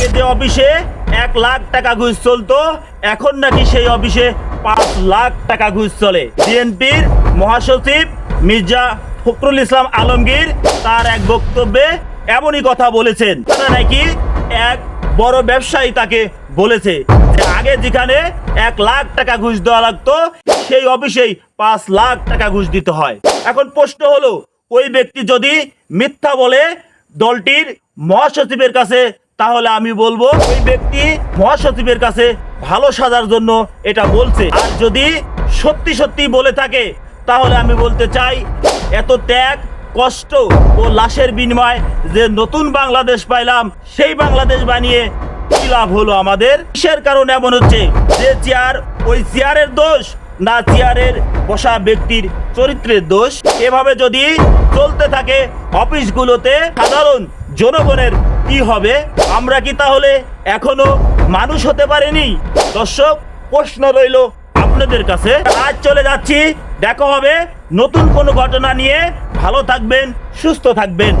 আগে যে অফিসে এক লাখ টাকা ঘুষ চলতো, এখন নাকি সেই অফিসে পাঁচ লাখ টাকা ঘুষ চলে। বিএনপির মহাসচিব মির্জা ফখরুল ইসলাম আলমগীর তার এক বক্তব্যে এমনই কথা বলেছেন। তারা নাকি এক বড় ব্যবসায়ী তাকে বলেছে যে আগে যেখানে এক লাখ টাকা ঘুষ দেওয়া লাগতো, সেই অফিসেই পাঁচ লাখ টাকা ঘুষ দিতে হয়। এখন প্রশ্ন হলো, ওই ব্যক্তি যদি মিথ্যা বলে দলটির মহাসচিবের কাছে তাহলে আমি বলব ওই ব্যক্তি মহাসচিবের কাছে ভালো সাজার জন্য এটা বলছে। আর যদি সত্যি সত্যি বলে থাকে, তাহলে আমি বলতে চাই, এত ত্যাগ, কষ্ট ও লাশের বিনিময় যে নতুন বাংলাদেশ পাইলাম, সেই বাংলাদেশ বানিয়ে কি লাভ হলো আমাদের? কিসের কারণে এমন হচ্ছে? যে চেয়ার, ওই চেয়ারের দোষ না চেয়ারের বসা ব্যক্তির চরিত্রের দোষ? এভাবে যদি চলতে থাকে, অফিসগুলোতে সাধারণ জনগণের কি হবে? আমরা কি তাহলে এখনও মানুষ হতে পারিনি? দর্শক, প্রশ্ন রইল আপনাদের কাছে। আজ চলে যাচ্ছি। দেখো হবে নতুন কোনো ঘটনা নিয়ে। ভালো থাকবেন, সুস্থ থাকবেন।